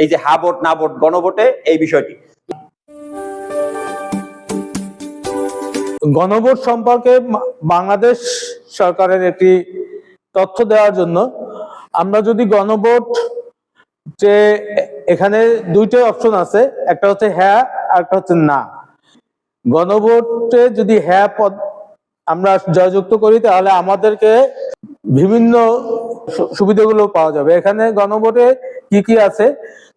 এই যে হা ভোট, না ভোট, গণভোটে এই বিষয়টি। গণভোট সম্পর্কে বাংলাদেশ সরকারের একটি তথ্য দেওয়ার জন্য, আমরা যদি গণভোট যে এখানে দুইটাই অপশন আছে, একটা হচ্ছে হ্যাঁ আর একটা হচ্ছে না। গণভোটে যদি হ্যাঁ পদ, আমরা জয়যুক্ত করি, তাহলে আমাদেরকে বিভিন্ন সুবিধাগুলো পাওয়া যাবে। এখানে গণভোটে কি কি আছে?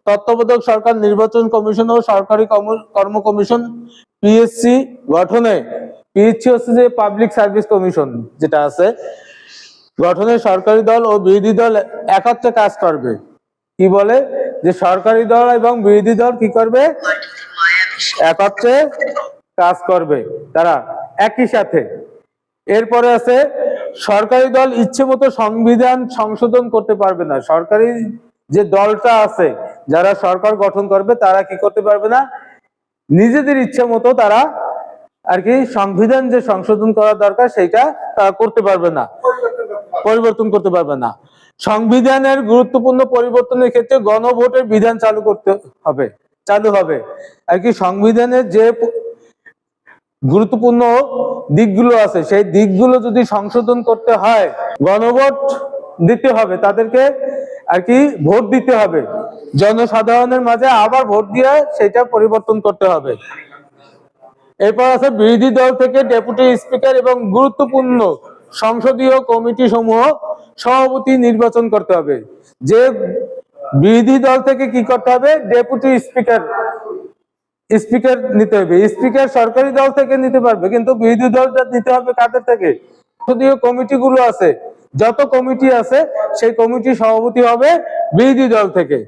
তত্ত্বাবধায়ক সরকার, নির্বাচন কমিশন ও সরকারি কর্ম- কমিশন পিএসসি গঠনে পিএসসি হচ্ছে যে পাবলিক সার্ভিস কমিশন যেটা আছে, গঠনে সরকারি দল ও বিরোধী দল একত্রে কাজ করবে। কি বলে? যে সরকারি দল এবং বিরোধী দল কি করবে? একত্রে কাজ করবে। তারা একই সাথে। এরপরে আছে, সরকারি দল ইচ্ছে মতো সংবিধান সংশোধন করতে পারবে না। সরকারি যে দলটা আছে, যারা সরকার গঠন করবে, তারা কি করতে পারবে না? নিজেদের ইচ্ছে মতো তারা আর কি সংবিধান যে সংশোধন করা দরকার সেটা তারা করতে পারবে না। পরিবর্তন করতে পারবে না। সংবিধানের গুরুত্বপূর্ণ পরিবর্তনের ক্ষেত্রে গণভোটের বিধান চালু করতে হবে, চালু হবে। আর কি সংবিধানের যে গুরুত্বপূর্ণ দিকগুলো আছে, সেই দিকগুলো যদি সংশোধন করতে হয়, গণভোট দিতে হবে, তাদেরকে আর কি ভোট দিতে হবে। জনসাধারণের মাঝে আবার ভোট দিয়ে সেটা পরিবর্তন করতে হবে। এরপর আছে বিরোধী দল থেকে ডেপুটি স্পিকার এবং গুরুত্বপূর্ণ সংসদীয় কমিটি সমূহ সভাপতি নির্বাচন করতে হবে। যে বিরোধী দল থেকে কি করতে হবে? ডেপুটি স্পিকার স্পিকার নিতে হবে। স্পিকার সরকারি দল থেকে নিতে পারবে, কিন্তু বিরোধী দলটা নিতে হবে কাদের থেকে? সংসদীয় কমিটি গুলো আছে। যত কমিটি আছে সেই কমিটি সভাপতি হবে বিরোধী দল থেকে।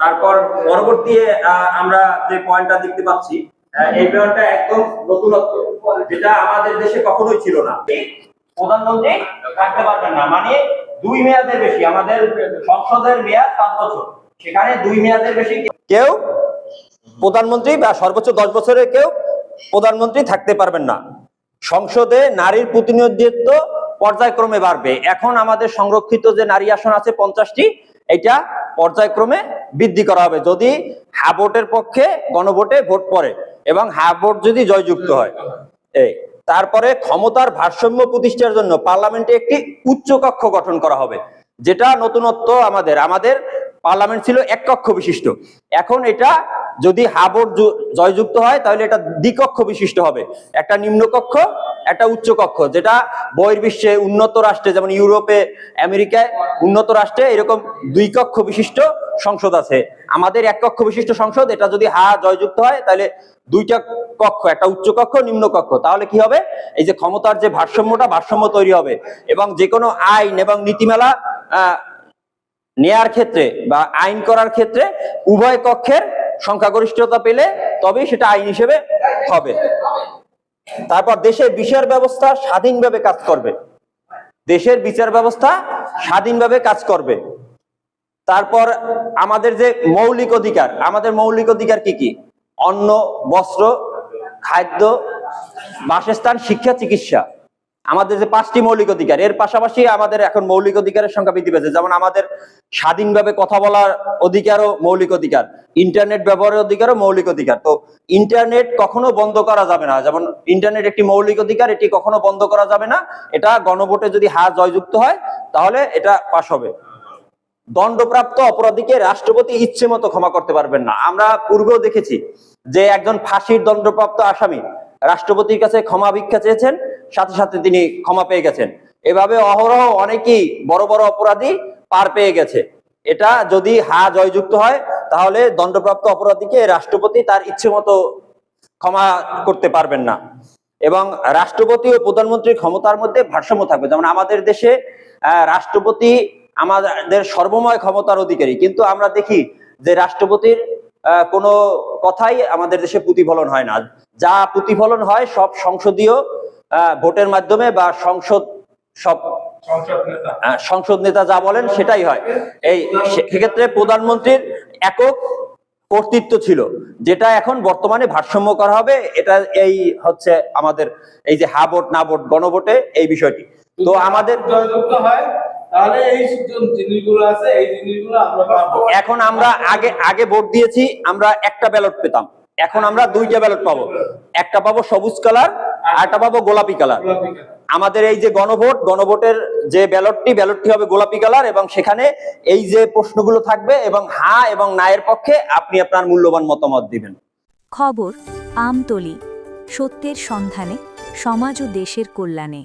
তারপর পরবর্তী আহ, আমরা যে পয়েন্টটা দেখতে পাচ্ছি এই পয়েন্টটা একদম নতুনত্ব যেটা আমাদের দেশে কখনোই ছিল না। প্রধানমন্ত্রী থাকতে পারবেন না মানে দুই মেয়াদের বেশি আমাদের সংসদের মেয়াদ পাঁচ বছর। সেখানে দুই মেয়াদের বেশি কেউ প্রধানমন্ত্রী বা সর্বোচ্চ দশ বছরের কেউ প্রধানমন্ত্রী থাকতে পারবেন না। সংসদে নারীর প্রতিনিধিত্ব পর্যায়ক্রমে বাড়বে। এখন আমাদের সংরক্ষিত যে নারী আসন আছে পঞ্চাশটি এটা পর্যায়ক্রমে বৃদ্ধি করা হবে। যদি হা ভোটের পক্ষে গণভোটে ভোট পড়ে এবং হা ভোট যদি জয়যুক্ত হয়, এই। তারপরে ক্ষমতার ভারসাম্য প্রতিষ্ঠার জন্য পার্লামেন্টে একটি উচ্চ কক্ষ গঠন করা হবে, যেটা নতুনত্ব আমাদের। আমাদের পার্লামেন্ট ছিল এক কক্ষ বিশিষ্ট। এখন এটা যদি হাবর জয়যুক্ত হয়, তাহলে এটা দ্বিকক্ষ বিশিষ্ট হবে। একটা নিম্নকক্ষ, একটা উচ্চ কক্ষ যেটা বহির্বিশ্বে উন্নত রাষ্ট্রে, যেমন ইউরোপে, আমেরিকায় উন্নত রাষ্ট্রে এরকম দুই কক্ষ বিশিষ্ট সংসদ আছে। আমাদের এক কক্ষ বিশিষ্ট সংসদ, এটা যদি হা জয়যুক্ত হয়, তাহলে দুইটা কক্ষ, একটা উচ্চ কক্ষ নিম্ন কক্ষ তাহলে কি হবে? এই যে ক্ষমতার যে ভারসাম্যটা, ভারসাম্য তৈরি হবে। এবং যে কোনো আইন এবং নীতিমালা নেয়ার ক্ষেত্রে বা আইন করার ক্ষেত্রে উভয় কক্ষের সংখ্যাগরিষ্ঠতা পেলে তবেই সেটা আইন হিসেবে হবে। তারপর দেশের বিচার ব্যবস্থা স্বাধীনভাবে কাজ করবে। দেশের বিচার ব্যবস্থা স্বাধীনভাবে কাজ করবে। তারপর আমাদের যে মৌলিক অধিকার, আমাদের মৌলিক অধিকার কি কি? অন্ন, বস্ত্র, খাদ্য, বাসস্থান, শিক্ষা, চিকিৎসা। আমাদের যে পাঁচটি মৌলিক অধিকার, এর পাশাপাশি আমাদের এখন মৌলিক অধিকারের সংখ্যা বৃদ্ধি পেয়েছে। যেমন আমাদের স্বাধীনভাবে কথা বলার অধিকারও মৌলিক অধিকার, ইন্টারনেট ব্যবহারের অধিকারও মৌলিক অধিকার। তো ইন্টারনেট কখনো বন্ধ করা যাবে না। যেমন ইন্টারনেট একটি মৌলিক অধিকার, এটি কখনো বন্ধ করা যাবে না। এটা গণভোটে যদি হার জয়যুক্ত হয়, তাহলে এটা পাশ হবে। দণ্ডপ্রাপ্ত অপরাধীকে রাষ্ট্রপতি ইচ্ছে মতো ক্ষমা করতে পারবেন না। আমরা পূর্বেও দেখেছি যে একজন ফাঁসির দণ্ডপ্রাপ্ত আসামি রাষ্ট্রপতির কাছে ক্ষমা ভিক্ষা চেয়েছেন, সাথে সাথে তিনি ক্ষমা পেয়ে গেছেন। এভাবে অহরহ অনেকেই বড় বড় অপরাধী পার পেয়ে গেছে। এটা যদি হা জয়যুক্ত হয়, তাহলে দণ্ডপ্রাপ্ত অপরাধীকে রাষ্ট্রপতি তার ইচ্ছে মতো ক্ষমা করতে পারবেন না। এবং রাষ্ট্রপতি ও প্রধানমন্ত্রীর ক্ষমতার মধ্যে ভারসাম্য থাকবে। যেমন আমাদের দেশে রাষ্ট্রপতি আমাদের সর্বময় ক্ষমতার অধিকারী। কিন্তু আমরা দেখি যে রাষ্ট্রপতির কোনো কথাই আমাদের দেশে প্রতিফলন হয় না। যা প্রতিফলন হয় সব সংসদীয় ভোটের মাধ্যমে বা সংসদ সব সংসদ নেতা যা বলেন সেটাই হয়। এই সেক্ষেত্রে প্রধানমন্ত্রীর একক কর্তৃত্ব ছিল যেটা এখন বর্তমানে ভারসাম্য করা হবে। এটা এই হচ্ছে আমাদের এই যে হা ভোট না ভোট গণভোটে এই বিষয়টি। তো আমাদের হয় তাহলে এই জিনিসগুলো আছে এই জিনিসগুলো আমরা পাবো। এখন আমরা আগে আগে ভোট দিয়েছি আমরা একটা ব্যালট পেতাম। এখন আমরা দুইটা ব্যালট পাবো। একটা পাবো সবুজ কালার আর একটা পাবো গোলাপি কালার। আমাদের এই যে গণভোট গণভোটের যে ব্যালটটি ব্যালটটি হবে গোলাপি কালার এবং সেখানে এই যে প্রশ্নগুলো থাকবে এবং হা এবং নায়ের পক্ষে আপনি আপনার মূল্যবান মতামত দিবেন। খবর আমতলি। সত্যের সন্ধানে সমাজ ও দেশের কল্যাণে।